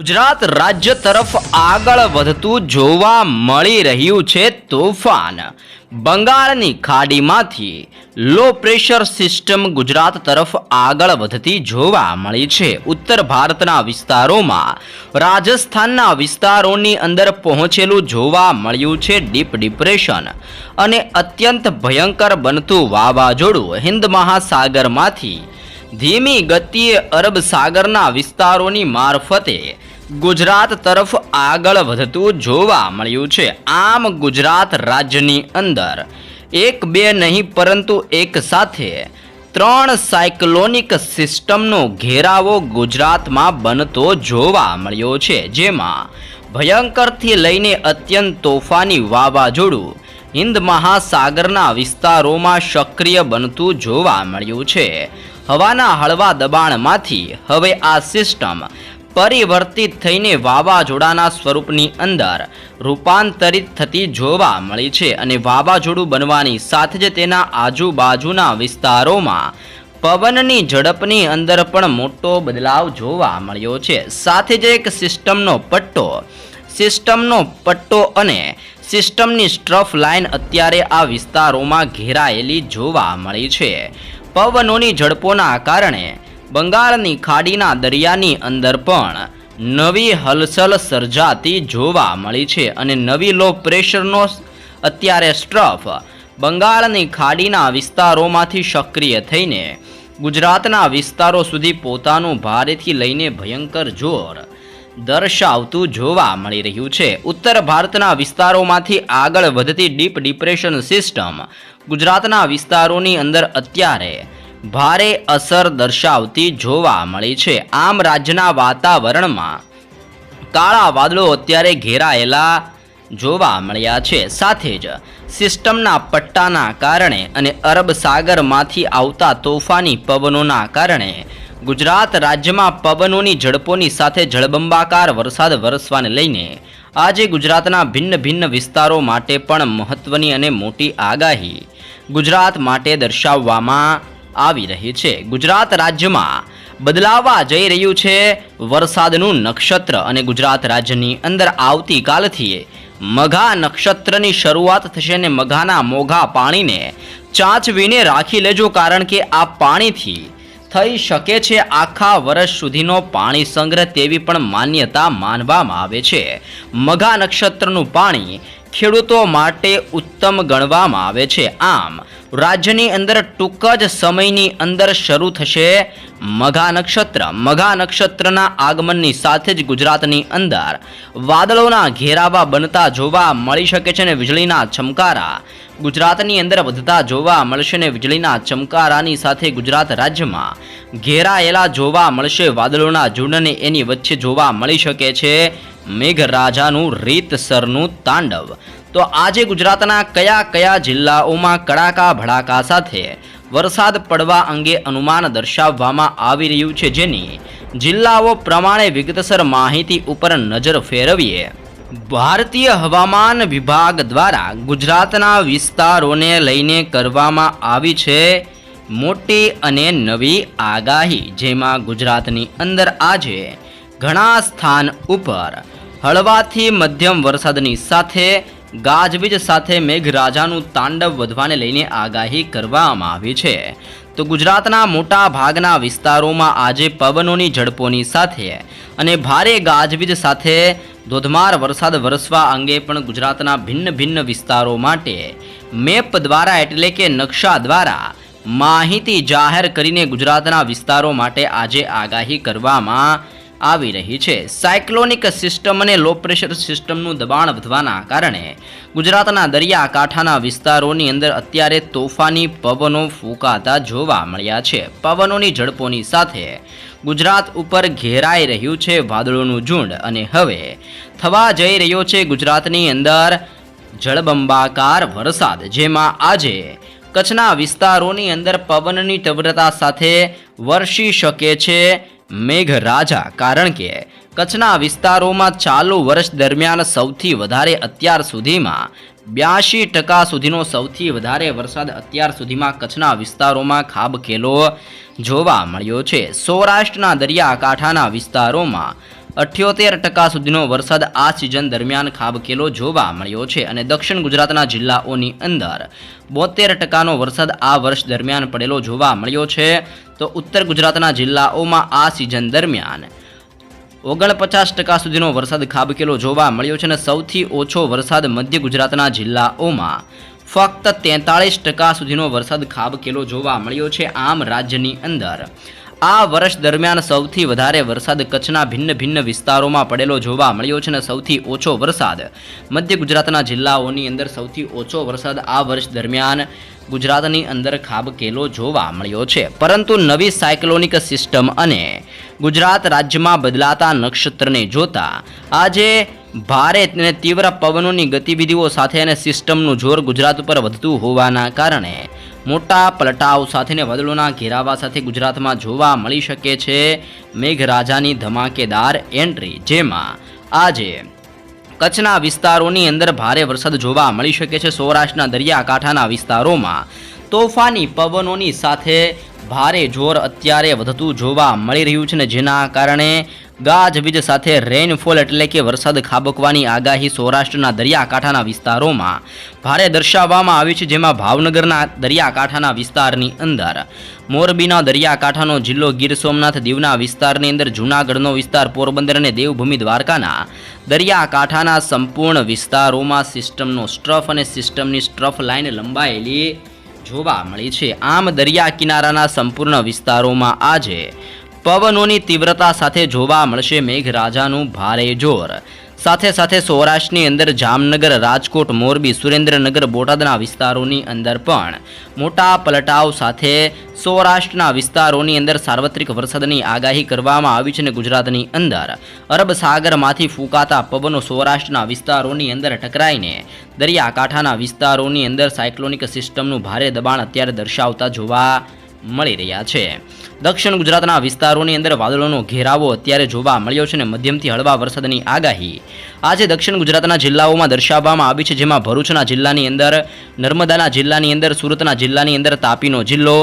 ગુજરાત રાજ્ય તરફ આગળ વધતું જોવા મળી રહ્યું છે તોફાન. બંગાળની ખાડીમાંથી લો પ્રેશર સિસ્ટમ ગુજરાત તરફ આગળ વધતી જોવા મળી છે. ઉત્તર ભારતના વિસ્તારોમાં રાજસ્થાનના વિસ્તારોની અંદર પહોંચેલું જોવા મળ્યું છે ડીપ ડિપ્રેશન અને અત્યંત ભયંકર બનતું વાવાઝોડું. હિન્દ મહાસાગરમાંથી ધીમી ગતિએ અરબ સાગરના વિસ્તારોની મારફતે ગુજરાત તરફ આગળ વધતું જોવા મળ્યું છે. આમ ગુજરાત રાજ્યની અંદર એક બે નહીં, પરંતુ એક સાથે ત્રણ સાયક્લોનિક સિસ્ટમનો ઘેરાવો ગુજરાતમાં બનતો જોવા મળ્યો છે. જેમાં ભયંકરથી લઈને અત્યંત તોફાની વાવાઝોડું હિન્દ મહાસાગરના વિસ્તારોમાં સક્રિય બનતું જોવા મળ્યું છે. હવાના હળવા દબાણમાંથી હવે આ સિસ્ટમ પરિવર્તિત થઈને વાવાઝોડાના સ્વરૂપની અંદર રૂપાંતરિત થતી જોવા મળી છે અને વાવાઝોડું બનવાની સાથે જ તેના આજુબાજુના વિસ્તારોમાં પવનની ઝડપની અંદર પણ મોટો બદલાવ જોવા મળ્યો છે. સાથે જ એક સિસ્ટમનો પટ્ટો સિસ્ટમનો પટ્ટો અને સિસ્ટમની સ્ટ્રફ લાઇન અત્યારે આ વિસ્તારોમાં ઘેરાયેલી જોવા મળી છે. પવનોની ઝડપોના કારણે બંગાળની ખાડીના દરિયાની અંદર પણ નવી હલચલ સર્જાતી જોવા મળી છે અને નવી લો પ્રેશરનો અત્યારે સ્ટ્રફ બંગાળની ખાડીના વિસ્તારોમાંથી સક્રિય થઈને ગુજરાતના વિસ્તારો સુધી પોતાનું ભારેથી લઈને ભયંકર જોર દર્શાવતું જોવા મળી રહ્યું છે. ઉત્તર ભારતના વિસ્તારોમાંથી આગળ વધતી ડીપ ડિપ્રેશન સિસ્ટમ ગુજરાતના વિસ્તારોની અંદર અત્યારે ભારે અસર દર્શાવતી જોવા મળી છે. આમ રાજ્યના વાતાવરણમાં કાળા વાદળો અત્યારે ઘેરાયેલા જોવા મળ્યા છે. સાથે જ સિસ્ટમના પટ્ટાના કારણે અને અરબ સાગરમાંથી આવતા તોફાની પવનોના કારણે ગુજરાત રાજ્યમાં પવનોની ઝડપોની સાથે જળબંબાકાર વરસાદ વરસવાને લઈને આજે ગુજરાતના ભિન્ન ભિન્ન વિસ્તારો માટે પણ મહત્વની અને મોટી આગાહી ગુજરાત માટે દર્શાવવામાં આવી રહી છે. ગુજરાત રાજ્યમાં બદલાવા જઈ રહ્યું છે. વરસાદનું નક્ષત્ર અને ગુજરાત રાજ્યની અંદર આવતીકાલથી મઘા નક્ષત્રની શરૂઆત થશે અને મઘાના મોઘા પાણીને ચાંચવીને રાખી લેજો કારણ કે આ પાણીથી થઈ શકે છે. આખા વર્ષ સુધીનો પાણી સંગ્રહ તેવી પણ માન્યતા માનવામાં આવે છે. મઘા નક્ષત્રનું પાણી ખેડૂતો માટે ઉત્તમ ગણવામાં આવે છે. આમ, રાજ્યની અંદર ટૂંક જ સમયની અંદર શરૂ થશે મઘા નક્ષત્ર. મઘા નક્ષત્રના આગમનની સાથે જ ગુજરાતની અંદર વાદળોના ઘેરાવા બનતા જોવા મળી શકે છે અને વીજળીના ચમકારા. ગુજરાતની અંદર વધતા જોવા મળશે ને વીજળીના ચમકારાની સાથે ગુજરાત રાજ્યમાં ઘેરાયેલા જોવા મળશે. વાદળોના ઝુંડને એની વચ્ચે જોવા મળી શકે છે. મેઘરાજાનું રીતસરનું તાંડવ. તો આજે ગુજરાતના કયા કયા જિલ્લાઓમાં કડાકા ભડાકા સાથે વરસાદ પડવા અંગે અનુમાન દર્શાવવામાં આવી રહ્યું છે જેની જિલ્લાઓ પ્રમાણે વિગતસર માહિતી ઉપર નજર ફેરવીએ. ભારતીય હવામાન વિભાગ દ્વારા ગુજરાતના વિસ્તારોને લઈને કરવામાં આવી છે મોટી અને નવી આગાહી, જેમાં ગુજરાતની અંદર આજે ઘણા સ્થાન ઉપર હળવાથી મધ્યમ વરસાદની સાથે, ગાજવીજ સાથે મેઘરાજાનું તાંડવ વધવાને લઈને આગાહી કરવામાં આવી છે. તો ગુજરાતના મોટા ભાગના વિસ્તારોમાં આજે પવનોની ઝડપોની સાથે અને ભારે ગાજવીજ સાથે ધોધમાર વરસાદ વરસવા અંગે પણ ગુજરાતના ભિન્ન ભિન્ન વિસ્તારો માટે મેપ દ્વારા એટલે કે નકશા દ્વારા માહિતી જાહેર કરીને ગુજરાતના વિસ્તારો માટે આજે આગાહી કરવામાં આવી રહી છે. સાયક્લોનિક સિસ્ટમ અને લો પ્રેશર સિસ્ટમનું દબાણ વધવાના કારણે ગુજરાતના દરિયાકાંઠાના વિસ્તારોની અંદર અત્યારે તોફાની પવનો ફૂંકાતા જોવા મળ્યા છે. પવનોની ઝડપોની સાથે ગુજરાત ઉપર ઘેરાઈ રહ્યું છે વાદળોનું ઝુંડ અને હવે થવા જઈ રહ્યો છે ગુજરાતની અંદર જળબંબાકાર વરસાદ, જેમાં આજે કચ્છના વિસ્તારોની અંદર પવનની તીવ્રતા સાથે વરસી શકે છે મેઘરાજા, કારણ કે કચ્છના વિસ્તારોમાં ચાલુ વર્ષ દરમિયાન સૌથી વધારે અત્યાર સુધીમાં બ્યાસી ટકા સુધીનો સૌથી વધારે વરસાદ અત્યાર સુધીમાં કચ્છના વિસ્તારોમાં ખાબકેલો જોવા મળ્યો છે. સૌરાષ્ટ્રના દરિયાકાંઠાના વિસ્તારોમાં અઠ્યોતેર ટકા સુધીનો વરસાદ આ સિઝન દરમિયાન ખાબકેલો જોવા મળ્યો છે અને દક્ષિણ ગુજરાતના જિલ્લાઓની અંદર બોતેર ટકાનો વરસાદ આ વર્ષ દરમિયાન પડેલો જોવા મળ્યો છે. તો ઉત્તર ગુજરાતના જિલ્લાઓમાં આ સિઝન દરમિયાન ઓગણપચાસ ટકા સુધીનો વરસાદ ખાબકેલો જોવા મળ્યો છે અને સૌથી ઓછો વરસાદ મધ્ય ગુજરાતના જિલ્લાઓમાં ફક્ત તેતાળીસ ટકા સુધીનો વરસાદ ખાબકેલો જોવા મળ્યો છે. આમ રાજ્યની અંદર આ વર્ષ દરમિયાન સૌથી વધારે વરસાદ કચ્છના ભિન્ન ભિન્ન વિસ્તારોમાં પડેલો જોવા મળ્યો છે અને સૌથી ઓછો વરસાદ મધ્ય ગુજરાતના જિલ્લાઓની અંદર સૌથી ઓછો વરસાદ આ વર્ષ દરમિયાન ગુજરાતની અંદર ખાબકેલો જોવા મળ્યો છે. પરંતુ નવી સાયક્લોનિક સિસ્ટમ અને ગુજરાત રાજ્યમાં બદલાતા નક્ષત્રને જોતા આજે ભારે અને તીવ્ર પવનોની ગતિવિધિઓ સાથે અને સિસ્ટમનું જોર ગુજરાત ઉપર વધતું હોવાના કારણે મોટા પલટાવ સાથેને વદળોના ઘેરાવા સાથે ગુજરાતમાં જોવા મળી શકે છે મેઘરાજાની ધમાકેદાર એન્ટ્રી, જેમાં આજે કચ્છના વિસ્તારોની અંદર ભારે વરસાદ જોવા મળી શકે છે. સૌરાષ્ટ્રના દરિયાકાંઠાના વિસ્તારોમાં તોફાની પવનોની સાથે ભારે જોર અત્યારે વધતું જોવા મળી રહ્યું છે ને જેના કારણે ગાજવીજ સાથે રેઇનફોલ એટલે કે વરસાદ ખાબકવાની આગાહી સૌરાષ્ટ્રના દરિયાકાંઠાના વિસ્તારોમાં ભારે દર્શાવવામાં આવી છે, જેમાં ભાવનગરના દરિયાકાંઠાના વિસ્તારની અંદર. મોરબીના દરિયાકાંઠાનો જિલ્લો ગીર સોમનાથ દીવના વિસ્તારની અંદર, જૂનાગઢનો વિસ્તાર, પોરબંદર અને દેવભૂમિ દ્વારકાના દરિયાકાંઠાના સંપૂર્ણ વિસ્તારોમાં સિસ્ટમનો સ્ટ્રફ અને સિસ્ટમની સ્ટ્રફ લાઇન લંબાયેલી જોવા મળી છે. આમ દરિયા કિનારાના સંપૂર્ણ વિસ્તારોમાં આજે પવનોની તીવ્રતા સાથે જોવા મળશે મેઘરાજાનું ભારે જોર. સાથે સાથે સૌરાષ્ટ્રની અંદર જામનગર, રાજકોટ, મોરબી, સુરેન્દ્રનગર, બોટાદના વિસ્તારોની અંદર પણ મોટા પલટાવ સાથે સૌરાષ્ટ્રના વિસ્તારોની અંદર સાર્વત્રિક વરસાદની આગાહી કરવામાં આવી છે અને ગુજરાતની અંદર અરબ સાગરમાંથી ફૂંકાતા પવનો સૌરાષ્ટ્રના વિસ્તારોની અંદર ટકરાઈને દરિયાકાંઠાના વિસ્તારોની અંદર સાયક્લોનિક સિસ્ટમનું ભારે દબાણ અત્યારે દર્શાવતા જોવા મળી રહ્યા છે. દક્ષિણ ગુજરાતના વિસ્તારોની અંદર વાદળોનો ઘેરાવો અત્યારે જોવા મળ્યો છે અને મધ્યમથી હળવા વરસાદની આગાહી. આજે દક્ષિણ ગુજરાતના જિલ્લાઓમાં દર્શાવવામાં આવી છે, જેમાં ભરૂચના જિલ્લાની અંદર, નર્મદાના જિલ્લાની અંદર, સુરતના જિલ્લાની અંદર તાપીનો જિલ્લો,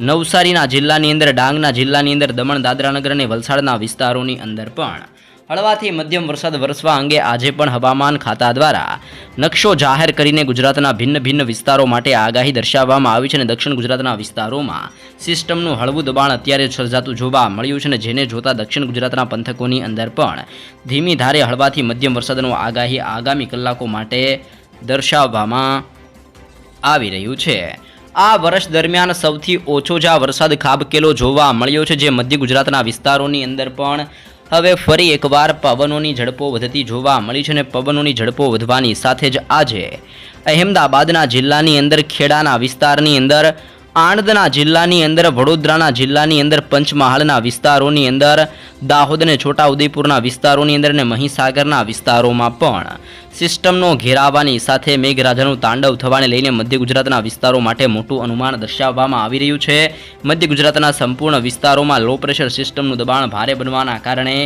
નવસારીના જિલ્લાની અંદર, ડાંગના જિલ્લાની અંદર, દમણ દાદરાનગર અને વલસાડના વિસ્તારોની અંદર પણ. હળવાથી મધ્યમ વરસાદ વરસવા અંગે આજે પણ હવામાન ખાતા દ્વારા નકશો જાહેર કરીને ગુજરાતના ભિન્ન ભિન્ન વિસ્તારો માટે આગાહી દર્શાવવામાં આવી છે અને દક્ષિણ ગુજરાતના વિસ્તારોમાં સિસ્ટમનું હળવું દબાણ અત્યારે સર્જાતું જોવા મળ્યું છે અને જેને જોતા દક્ષિણ ગુજરાતના પંથકોની અંદર પણ ધીમી ધારે હળવાથી મધ્યમ વરસાદનો આગાહી આગામી કલાકો માટે દર્શાવવામાં આવી રહ્યું છે. આ વર્ષ દરમિયાન સૌથી ઓછો જ આ વરસાદ ખાબકેલો જોવા મળ્યો છે, જે મધ્ય ગુજરાતના વિસ્તારોની અંદર પણ હવે ફરી એકવાર પવનોની ઝડપો વધતી જોવા મળી છે અને પવનોની ઝડપો વધવાની સાથે જ આજે અહેમદાબાદના જિલ્લાની અંદર ખેડાના વિસ્તારની અંદર આણંદના જિલ્લાની અંદર, વડોદરાના જિલ્લાની અંદર, પંચમહાલના વિસ્તારોની અંદર દાહોદ અને છોટાઉદેપુરના વિસ્તારોની અંદર અને મહીસાગરના વિસ્તારોમાં પણ સિસ્ટમનો ઘેરાવાની સાથે મેઘરાજાનું તાંડવ થવાને લઈને મધ્ય ગુજરાતના વિસ્તારો માટે મોટું અનુમાન દર્શાવવામાં આવી રહ્યું છે. મધ્ય ગુજરાતના સંપૂર્ણ વિસ્તારોમાં લો પ્રેશર સિસ્ટમનું દબાણ ભારે બનવાના કારણે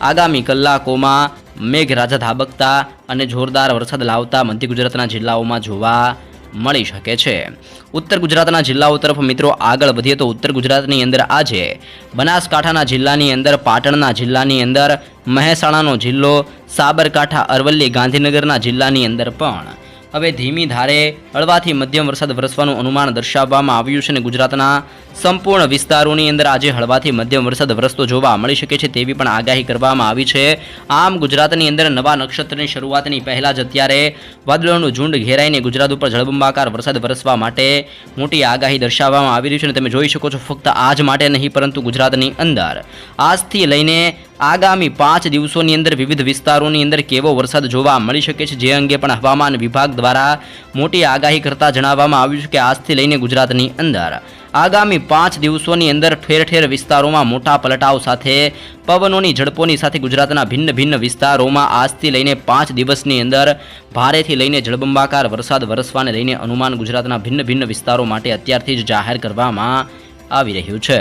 આગામી કલાકોમાં મેઘરાજા ધાબકતા અને જોરદાર વરસાદ લાવતા મધ્ય ગુજરાતના જિલ્લાઓમાં જોવા મળી શકે છે. ઉત્તર ગુજરાતના જિલ્લાઓ તરફ મિત્રો આગળ વધીએ તો ઉત્તર ગુજરાતની અંદર આજે બનાસકાંઠાના જિલ્લાની અંદર, પાટણના જિલ્લાની અંદર, મહેસાણાનો જિલ્લો, સાબરકાંઠા, અરવલ્લી, ગાંધીનગરના જિલ્લાની અંદર પણ હવે ધીમી ધારે હળવાથી મધ્યમ વરસાદ વરસવાનું અનુમાન દર્શાવવામાં આવ્યું છે અને ગુજરાતના સંપૂર્ણ વિસ્તારોની અંદર આજે હળવાથી મધ્યમ વરસાદ વરસતો જોવા મળી શકે છે તેવી પણ આગાહી કરવામાં આવી છે. આમ ગુજરાતની અંદર નવા નક્ષત્રની શરૂઆતની પહેલાં જ અત્યારે વાદળોનું ઝુંડ ઘેરાઈને ગુજરાત ઉપર જળબંબાકાર વરસાદ વરસવા માટે મોટી આગાહી દર્શાવવામાં આવી રહી છે અને તમે જોઈ શકો છો ફક્ત આજ માટે નહીં, પરંતુ ગુજરાતની અંદર. આજથી લઈને આગામી પાંચ દિવસોની અંદર વિવિધ વિસ્તારોની અંદર કેવો વરસાદ જોવા મળી શકે છે, જે અંગે પણ હવામાન વિભાગ દ્વારા મોટી આગાહી કરતા જણાવવામાં આવ્યું છે કે આજથી લઈને ગુજરાતની અંદર આગામી પાંચ દિવસોની અંદર ઠેર ઠેર વિસ્તારોમાં મોટા પલટાવ સાથે, પવનોની ઝડપોની સાથે ગુજરાતના ભિન્ન ભિન્ન વિસ્તારોમાં આજથી લઈને પાંચ દિવસની અંદર ભારેથી લઈને જળબંબાકાર વરસાદ વરસવાને લઈને અનુમાન ગુજરાતના ભિન્ન ભિન્ન વિસ્તારો માટે અત્યારથી જ જાહેર કરવામાં આવી રહ્યું છે.